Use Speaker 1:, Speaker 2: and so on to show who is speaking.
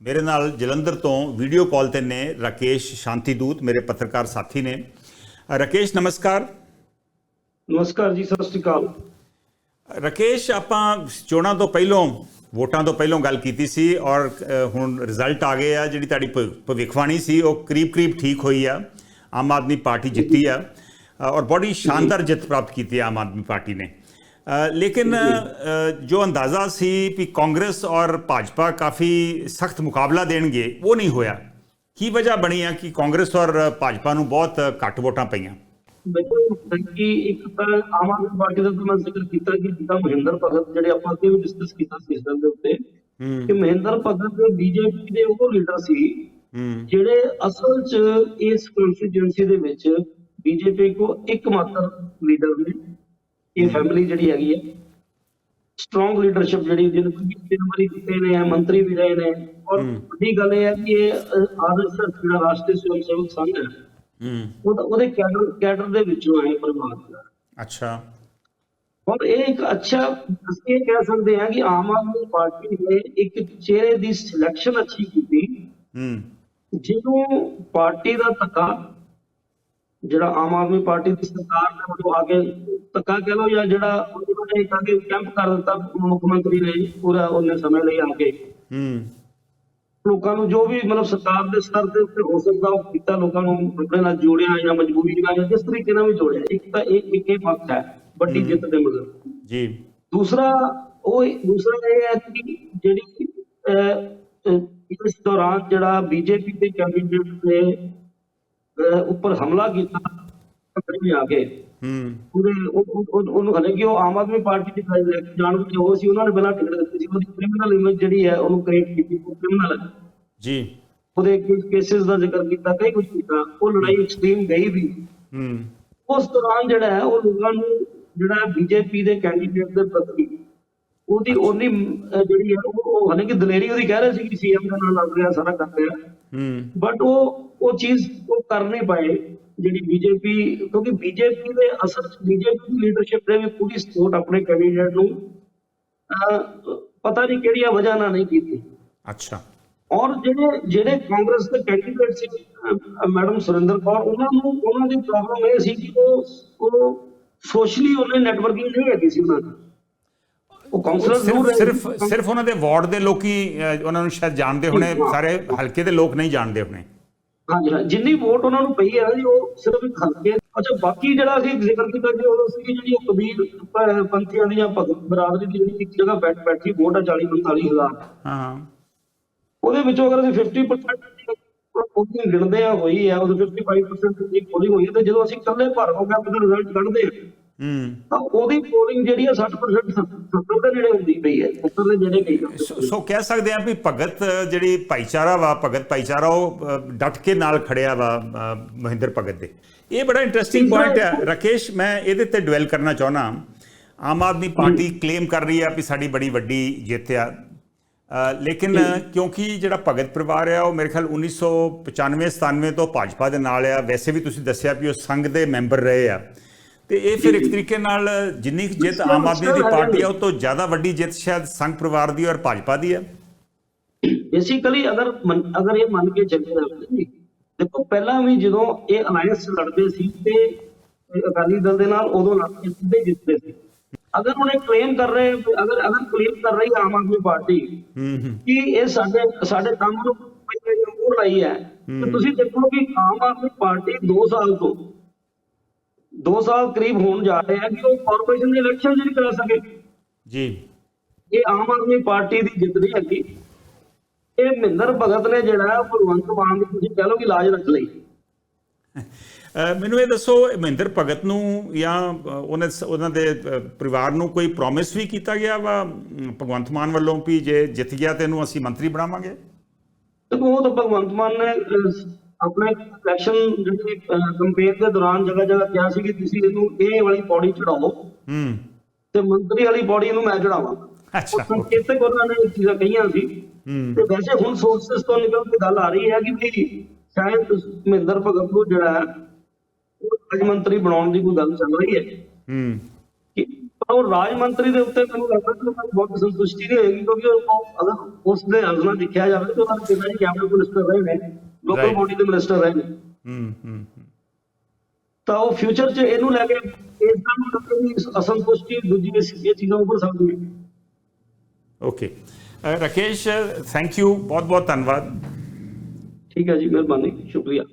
Speaker 1: ਮੇਰੇ ਨਾਲ ਜਲੰਧਰ ਤੋਂ ਵੀਡੀਓ ਕਾਲ ਤੇ ਨੇ ਰਾਕੇਸ਼ ਸ਼ਾਂਤੀਦੂਤ ਮੇਰੇ ਪੱਤਰਕਾਰ ਸਾਥੀ ਨੇ। ਰਾਕੇਸ਼ ਨਮਸਕਾਰ।
Speaker 2: ਨਮਸਕਾਰ ਜੀ ਸਤਿ ਸ਼੍ਰੀ ਅਕਾਲ।
Speaker 1: ਰਾਕੇਸ਼ ਆਪਾਂ ਚੋਣਾਂ ਤੋਂ ਪਹਿਲਾਂ ਵੋਟਾਂ ਤੋਂ ਪਹਿਲਾਂ ਗੱਲ ਕੀਤੀ ਸੀ ਔਰ ਹੁਣ ਰਿਜ਼ਲਟ ਆ ਗਏ ਆ ਜਿਹੜੀ ਤੁਹਾਡੀ ਭਵਿੱਖਬਾਣੀ ਸੀ ਉਹ ਕਰੀਬ ਕਰੀਬ ਠੀਕ ਹੋਈ ਆ ਆਮ ਆਦਮੀ ਪਾਰਟੀ ਜਿੱਤੀ ਆ ਔਰ ਬੜੀ ਸ਼ਾਨਦਾਰ ਜਿੱਤ ਪ੍ਰਾਪਤ ਕੀਤੀ ਆ ਆਮ ਆਦਮੀ ਪਾਰਟੀ ਨੇ। ਲੇਕਿਨ ਜੋ ਅੰਦਾਜ਼ਾ ਸੀ ਕਿ ਕਾਂਗਰਸ ਔਰ ਭਾਜਪਾ ਕਾਫੀ ਸਖਤ ਮੁਕਾਬਲਾ ਦੇਣਗੇ ਉਹ ਨਹੀਂ ਹੋਇਆ ਕੀ ਵਜ੍ਹਾ ਬਣੀ ਆ ਕਿ ਕਾਂਗਰਸ ਔਰ ਭਾਜਪਾ ਨੂੰ ਬਹੁਤ ਘੱਟ ਵੋਟਾਂ ਪਈਆਂ
Speaker 2: ਕਿ ਇੱਕ ਤਾਂ ਆਮ ਆਦਮੀ ਪਾਰਟੀ ਦਾ ਮੈਂ ਜ਼ਿਕਰ ਕੀਤਾ ਕਿ ਜਿੱਦਾਂ ਮਹਿੰਦਰ ਭਗਤ ਜਿਹੜੇ ਆਪਾਂ ਅੱਗੇ ਵੀ ਡਿਸਕਸ ਕੀਤਾ ਸੀ ਇਸ ਦੇ ਉੱਤੇ ਕਿ ਮਹਿੰਦਰ ਭਗਤ ਬੀਜੇਪੀ ਦੇ ਉਹ ਲੀਡਰ ਸੀ ਜਿਹੜੇ ਅਸਲ 'ਚ ਇਸ ਕਨਸਟੀਟਿਊਂਸੀ ਦੇ ਵਿੱਚ ਬੀਜੇਪੀ ਕੋ ਇੱਕਮਾਤਰ ਲੀਡਰ ਨੇ ਇਹ ਫੈਮਿਲੀ ਜਿਹੜੀ ਹੈਗੀ ਹੈ ਸਟਰੋਂਗ ਲੀਡਰਸ਼ਿਪ ਜਿਹੜੀ ਜਿਹਨੂੰ ਵਾਰੀ ਜਿੱਤੇ ਨੇ ਮੰਤਰੀ ਵੀ ਰਹੇ ਨੇ। ਔਰ ਵੱਡੀ ਗੱਲ ਇਹ ਹੈ ਕਿ ਇਹ ਆਦਰਸ਼ ਜਿਹੜਾ ਰਾਸ਼ਟਰੀ ਸਵੈਮ ਸੇਵਕ ਸੰਘ ਹੈ
Speaker 1: ਹੂੰ।
Speaker 2: ਉਹਦਾ- ਉਹਦੇ ਕੈਡਰ ਕੈਡਰ ਦੇ ਵਿੱਚੋਂ ਆਏ ਦਾ।
Speaker 1: ਅੱਛਾ।
Speaker 2: ਔਰ ਇਹ ਇੱਕ ਅੱਛਾ ਇਹ ਕਹਿ ਸਕਦੇ ਹਾਂ ਕਿ ਆਮ ਆਦਮੀ ਪਾਰਟੀ ਨੇ ਇੱਕ ਚਿਹਰੇ ਦੀ ਸਿਲੈਕਸ਼ਨ ਅੱਛੀ ਕੀਤੀ।
Speaker 1: ਹੂੰ।
Speaker 2: ਜਿਹਨੂੰ ਪਾਰਟੀ ਦਾ ਧੱਕਾ ਜਿਹੜਾ ਆਮ ਆਦਮੀ ਪਾਰਟੀ ਦੀ ਸਰਕਾਰ ਨੇ ਉਹ ਆ ਕੇ ਧੱਕਾ ਕਹਿ ਲਓ ਜਾਂ ਜਿਹੜਾ ਉਹਨਾਂ ਨੇ ਇੱਕ ਅੱਗੇ ਕੈਂਪ ਕਰ ਦਿੱਤਾ ਮੁੱਖ ਮੰਤਰੀ ਨੇ ਪੂਰਾ ਉਹਨੇ ਸਮੇਂ ਲਈ ਆ ਕੇ।
Speaker 1: ਹੂੰ।
Speaker 2: ਲੋਕਾਂ ਨੂੰ ਜੋ ਵੀ ਮਤਲਬ ਸਰਕਾਰ ਦੇ ਸਤਰ ਦੇ ਉੱਤੇ ਹੋ ਸਕਦਾ ਉਹ ਕੀਤਾ ਲੋਕਾਂ ਨੂੰ ਆਪਣੇ ਨਾਲ ਜੋੜਿਆ ਜਾਂ ਮਜਬੂਰੀ ਨਾਲ ਜਾਂ ਜਿਸ ਤਰੀਕੇ ਨਾਲ ਵੀ ਜੋੜਿਆ। ਇੱਕ ਤਾਂ ਇਹ ਇੱਕ ਇਹ ਪੱਖ ਹੈ ਵੱਡੀ ਜਿੱਤ ਦੇ ਮਗਰ।
Speaker 1: ਜੀ।
Speaker 2: ਦੂਸਰਾ ਉਹ ਦੂਸਰਾ ਇਹ ਹੈ ਕਿ ਜਿਹੜੀ ਇਸ ਦੌਰਾਨ ਜਿਹੜਾ ਬੀਜੇਪੀ ਦੇ ਕੈਂਡੀਡੇਟ ਦੇ ਉੱਪਰ ਹਮਲਾ ਕੀਤਾ ਕੰਪਨੀ ਆ ਕੇ।
Speaker 1: ਹੂੰ।
Speaker 2: ਪੂਰੇ ਉਹ- ਉਹ- ਉਹ- ਉਹਨੂੰ ਹਲੇ ਕਿ ਉਹ ਆਮ ਆਦਮੀ ਪਾਰਟੀ ਦੀ ਜਾਣ ਕੇ ਉਹ ਸੀ ਉਹਨਾਂ ਨੇ ਪਹਿਲਾਂ ਟਿਕਟ ਦਿੱਤੀ ਸੀ। ਉਹਦੀ ਕ੍ਰਿਮੀਨਲ ਇਮੇਜ ਜਿਹੜੀ ਹੈ ਉਹਨੂੰ ਕ੍ਰੀਏਟ ਕੀਤੀ ਉਹ ਕ੍ਰਿਮੀਨਲ
Speaker 1: ਜੀ।
Speaker 2: ਉਹਦੇ ਕੇਸਿਸ ਦਾ ਜ਼ਿਕਰ ਕੀਤਾ ਕਈ ਕੁਝ ਕੀਤਾ। ਉਹ ਲੜਾਈ ਐਕਸਟ੍ਰੀਮ ਗਈ ਵੀ।
Speaker 1: ਹੂੰ।
Speaker 2: ਉਸ ਦੌਰਾਨ ਜਿਹੜਾ ਹੈ ਉਹ ਲੋਕਾਂ ਨੂੰ ਜਿਹੜਾ ਬੀਜੇਪੀ ਦੇ ਕੈਂਡੀਡੇਟ ਦੇ ਪ੍ਰਤੀ ਉਹਦੀ ਉਹਨੀ ਅਹ, ਜਿਹੜੀ ਹੈ ਉਹ ਹਾਲਾਂਕਿ ਦਲੇਰੀ ਉਹਦੀ ਕਹਿ ਰਹੇ ਸੀ ਕਿ ਸੀਐਮ ਦਾ ਨਾਲ ਲੱਗ ਰਿਹਾ ਸਾਰਾ ਕਰ ਰਿਹਾ
Speaker 1: ਹੂੰ।
Speaker 2: ਬਟ ਉਹ ਉਹ ਚੀਜ਼ ਉਹ ਕਰ ਨਹੀਂ ਪਾਏ ਜਿਹੜੀ ਬੀਜੇਪੀ ਕਿਉਂਕਿ ਬੀਜੇਪੀ ਦੇ ਅਸਲ ਬੀਜੇਪੀ ਦੀ ਲੀਡਰਸ਼ਿਪ ਨੇ ਵੀ ਪੂਰੀ ਸਪੋਰਟ ਆਪਣੇ ਕੈਂਡੀਡੇਟ ਨੂੰ ਪਤਾ ਨਹੀਂ ਕਿਹੜੀਆਂ ਵਜ੍ਹਾ ਨਾਲ ਨਹੀਂ ਕੀਤੀ।
Speaker 1: ਅੱਛਾ।
Speaker 2: ਔਰ ਜਿਹੜੇ ਜਿਹੜੇ ਕਾਂਗਰਸ ਦੇ ਕੈਂਡੀਡੇਟ ਸੀ ਮੈਡਮ ਸੁਰਿੰਦਰ ਕੌਰ ਉਹਨਾਂ ਨੂੰ ਉਹਨਾਂ ਦੀ ਪ੍ਰੋਬਲਮ ਇਹ ਸੀ ਕਿ ਉਹ ਉਹ ਸੋਸ਼ਲੀ ਉਹਨੇ ਨੈਟਵਰਕਿੰਗ ਨਹੀਂ ਹੈਗੀ ਸੀ ਉਹਨਾਂ ਦੀ ਉਹ ਕਾਉਂਸਲਰ ਜ਼ਰੂਰ
Speaker 1: ਸਿਰਫ ਸਿਰਫ ਉਹਨਾਂ ਦੇ ਵਾਰਡ ਦੇ ਲੋਕੀ ਉਹਨਾਂ ਨੂੰ ਸ਼ਾਇਦ ਜਾਣਦੇ ਹੋਣੇ ਸਾਰੇ ਹਲਕੇ ਦੇ ਲੋਕ ਨਹੀਂ ਜਾਣਦੇ ਹੋਣੇ।
Speaker 2: ਹਾਂਜੀ ਹਾਂ ਜਿੰਨੀ ਵੋਟ ਉਹਨਾਂ ਨੂੰ ਪਈ ਹੈ ਜੀ ਉਹ ਸਿਰਫ ਇੱਕ ਹਲਕੇ ਅੱਛਾ ਬਾਕੀ ਜਿਹੜਾ ਅਸੀਂ ਜ਼ਿਕਰ ਕੀਤਾ ਜੀ ਉਹ ਸੀ ਜਿਹੜੀ ਉਹ ਕਬੀਰ ਪੰਥੀਆਂ ਦੀਆਂ ਭਗਤ ਬਰਾਦਰੀ ਦੀ ਜਿਹੜੀ ਇੱਕ ਜਗ੍ਹਾ ਬੈਠ ਬੈਠੀ ਵੋਟ ਹੈ 40 45 ਹਜ਼ਾਰ।
Speaker 1: ਹਾਂ।
Speaker 2: ਉਹਦੇ ਵਿੱਚੋਂ ਅਗਰ ਅਸੀਂ 50% ਪੋਲਿੰਗ ਗਿਣਦੇ ਆ ਹੋਈ ਹੈ ਉਹਦੇ 55% ਦੀ ਪੋਲਿੰਗ ਹੋਈ ਹੈ ਤੇ ਜਦੋਂ ਅਸੀਂ ਇਕੱਲੇ ਭਰ ਹੋ ਗਿਆ ਉਹਦਾ ਰਿਜ਼ਲਟ ਕੱਢਦੇ ਹਾਂ,
Speaker 1: ਹੂੰ।
Speaker 2: ਤਾਂ ਉਹਦੀ ਪੋਲਿੰਗ ਜਿਹੜੀ ਹੈ 60% 70 ਦੇ ਨੇੜੇ ਹੁੰਦੀ ਪਈ ਹੈ 70 ਦੇ ਨੇੜੇ ਗਈ
Speaker 1: ਸੋ- ਕਹਿ ਸਕਦੇ ਆ ਵੀ ਭਗਤ ਜਿਹੜੀ ਭਾਈਚਾਰਾ ਵਾ ਭਗਤ ਭਾਈਚਾਰਾ ਉਹ ਡਟ ਕੇ ਨਾਲ ਖੜਿਆ ਵਾ ਮਹਿੰਦਰ ਭਗਤ ਦੇ। ਇਹ ਬੜਾ ਇੰਟਰਸਟਿੰਗ ਪੁਆਇੰਟ ਹੈ। ਰਾਕੇਸ਼ ਮੈਂ ਇਹਦੇ ਤੇ ਡਵੈਲ ਕਰਨਾ ਚਾਹਣਾ ਆਮ ਆਦਮੀ ਪਾਰਟੀ ਕਲੇਮ ਕਰ ਰਹੀ ਆ ਵੀ ਸਾਡੀ ਬੜੀ ਵੱਡੀ ਜਿੱਤ ਆ। ਲੇਕਿਨ ਕਿਉਂਕਿ ਜਿਹੜਾ ਭਗਤ ਪਰਿਵਾਰ ਆ ਉਹ ਮੇਰੇ ਖਿਆਲ 1995 97 ਤੋਂ ਭਾਜਪਾ ਦੇ ਨਾਲ ਆ। ਵੈਸੇ ਵੀ ਤੁਸੀਂ ਦੱਸਿਆ ਵੀ ਉਹ ਸੰਘ ਦੇ ਮੈਂਬਰ ਰਹੇ ਆ। ਤੇ ਇਹ ਫਿਰ ਇੱਕ ਤਰੀਕੇ ਨਾਲ ਜਿੰਨੀ ਜਿੱਤ ਆਮ ਆਦਮੀ ਦੀ ਪਾਰਟੀ ਆ ਉਹ ਤੋਂ ਜ਼ਿਆਦਾ ਵੱਡੀ ਜਿੱਤ ਸ਼ਾਇਦ ਸੰਘ ਪਰਿਵਾਰ ਦੀ ਔਰ ਭਾਜਪਾ ਦੀ ਹੈ
Speaker 2: ਬੇਸਿਕਲੀ ਅਗਰ ਅਗਰ ਇਹ ਮੰਨ ਕੇ ਚੱਲੇ ਨਾ ਜੀ, ਦੇਖੋ ਪਹਿਲਾਂ ਵੀ ਜਦੋਂ ਇਹ ਅਲਾਈਅੰਸ ਲੜਦੇ ਸੀ ਤੇ ਅਕਾਲੀ ਦਲ ਦੇ ਨਾਲ ਉਦੋਂ ਲੜ ਕੇ ਸਿੱਧੇ ਜਿੱਤਦੇ ਸੀ। ਅਗਰ ਉਹਨੇ ਕਲੇਮ ਕਰ ਰਹੇ ਅਗਰ ਅਗਰ ਕਲੇਮ ਕਰ ਰਹੀ ਆਮ ਆਦਮੀ ਪਾਰਟੀ ਕਿ ਇਹ ਸਾਡੇ ਸਾਡੇ ਕੰਮ ਨੂੰ ਪਹਿਲੇ ਮੋੜ ਲਾਈ ਹੈ ਤੇ ਤੁਸੀਂ ਦੇਖੋ ਕਿ ਆਮ ਆਦਮੀ ਪਾਰਟੀ 2 ਸਾਲ ਤੋਂ 2 ਸਾਲ ਕਰੀਬ ਹੋਣ ਜਾ ਰਹੇ ਆ ਕਿ ਉਹ ਕਾਰਪੋਰੇਸ਼ਨ ਦੀ ਇਲੈਕਸ਼ਨ ਨਹੀਂ ਕਰਾ ਸਕੇ।
Speaker 1: ਜੀ।
Speaker 2: ਇਹ ਆਮ ਆਦਮੀ ਪਾਰਟੀ ਦੀ ਜਿੱਤ ਨਹੀਂ ਹੈਗੀ। ਇਹ ਮਹਿੰਦਰ ਭਗਤ ਨੇ ਜਿਹੜਾ ਭਗਵੰਤ ਮਾਨ ਦੀ ਤੁਸੀਂ ਕਹਿ ਲਓ ਕਿ ਲਾਜ ਰੱਖ ਲਈ।
Speaker 1: ਮੈਨੂੰ ਇਹ ਦੱਸੋ ਮਹਿੰਦਰ ਭਗਤ ਨੂੰ ਜਾਂ ਉਹਨੇ ਉਹਨਾਂ ਦੇ ਪਰਿਵਾਰ ਨੂੰ ਕੋਈ ਪ੍ਰੋਮਿਸ ਵੀ ਕੀਤਾ ਗਿਆ ਵਾ? ਭਗਵੰਤ ਮਾਨ ਵੱਲੋਂ ਵੀ ਜੇ ਜਿੱਤ ਗਿਆ ਤੇ ਇਹਨੂੰ ਅਸੀਂ ਮੰਤਰੀ ਬਣਾਵਾਂਗੇ?
Speaker 2: ਉਹ ਤਾਂ ਭਗਵੰਤ ਮਾਨ ਨੇ ਆਪਣੇ ਇਲੈਕਸ਼ਨ ਜਿਹੜੀ ਕੰਪੇਅਰ ਦੇ ਦੌਰਾਨ ਜਗ੍ਹਾ ਜਗ੍ਹਾ ਕਿਹਾ ਸੀ ਕਿ ਤੁਸੀਂ ਇਹਨੂੰ ਇਹ ਵਾਲੀ ਪੌੜੀ ਚੜਾਓ
Speaker 1: ਹੂੰ।
Speaker 2: ਤੇ ਮੰਤਰੀ ਵਾਲੀ ਪੌੜੀ ਨੂੰ ਮੈਂ ਚੜਾਵਾਂ ਉਹ
Speaker 1: ਅੱਛਾ
Speaker 2: ਸੰਕੇਤਕ ਉਹਨਾਂ ਨੇ ਇਹ ਚੀਜ਼ਾਂ ਕਹੀਆਂ ਸੀ।
Speaker 1: ਹੂੰ।
Speaker 2: ਤੇ ਵੈਸੇ ਹੁਣ ਸੋਰਸਸ ਤੋਂ ਨਿਕਲ ਕੇ ਗੱਲ ਆ ਰਹੀ ਹੈ ਕਿ ਵੀ ਸ਼ਾਇਦ ਮਹਿੰਦਰ ਭਗਤ ਨੂੰ ਜਿਹੜਾ ਹੈ ਉਹ ਰਾਜ ਮੰਤਰੀ ਬਣਾਉਣ ਦੀ ਕੋਈ ਗੱਲ ਚੱਲ ਰਹੀ ਹੈ।
Speaker 1: ਹੂੰ।
Speaker 2: ਕਿ ਔਰ ਰਾਜ ਮੰਤਰੀ ਦੇ ਉੱਤੇ ਮੈਨੂੰ ਲੱਗਦਾ ਕਿ ਬਹੁਤ ਸੰਤੁਸ਼ਟੀ ਨਹੀਂ ਹੋਏਗੀ ਕਿਉਂਕਿ ਉਹ ਅਗਰ ਉਸ ਦੇ ਅੰਦਰ ਦੇਖਿਆ ਜਾਵੇ ਤਾਂ ਉਹਨਾਂ ਦੇ ਪਿਤਾ ਜੀ ਕੈਬਨਿਟ ਮਿਨਿਸਟਰ ਰਹੇ ਨੇ। ਲੋਕਲ. ਬੋਡੀ ਦੇ ਮਿਨਿਸਟਰ ਰਹੇ
Speaker 1: ਹੂੰ ਹੂੰ।
Speaker 2: ਤਾਂ ਉਹ ਫਿਊਚਰ 'ਚ ਇਹਨੂੰ ਲੈ ਕੇ ਇਸ ਦਾ ਨੂੰ ਲੱਗਦਾ ਵੀ ਅਸੰਤੁਸ਼ਟੀ ਦੂਜੀ ਇਸ ਇਹ ਚੀਜ਼ਾਂ ਉੱਪਰ ਸਕਦੀ ਹੈ
Speaker 1: ਓਕੇ ਰਾਕੇਸ਼ ਥੈਂਕ ਯੂ ਬਹੁਤ ਬਹੁਤ ਧੰਨਵਾਦ।
Speaker 2: ਠੀਕ ਹੈ ਜੀ ਮਿਹਰਬਾਨੀ ਸ਼ੁਕਰੀਆ।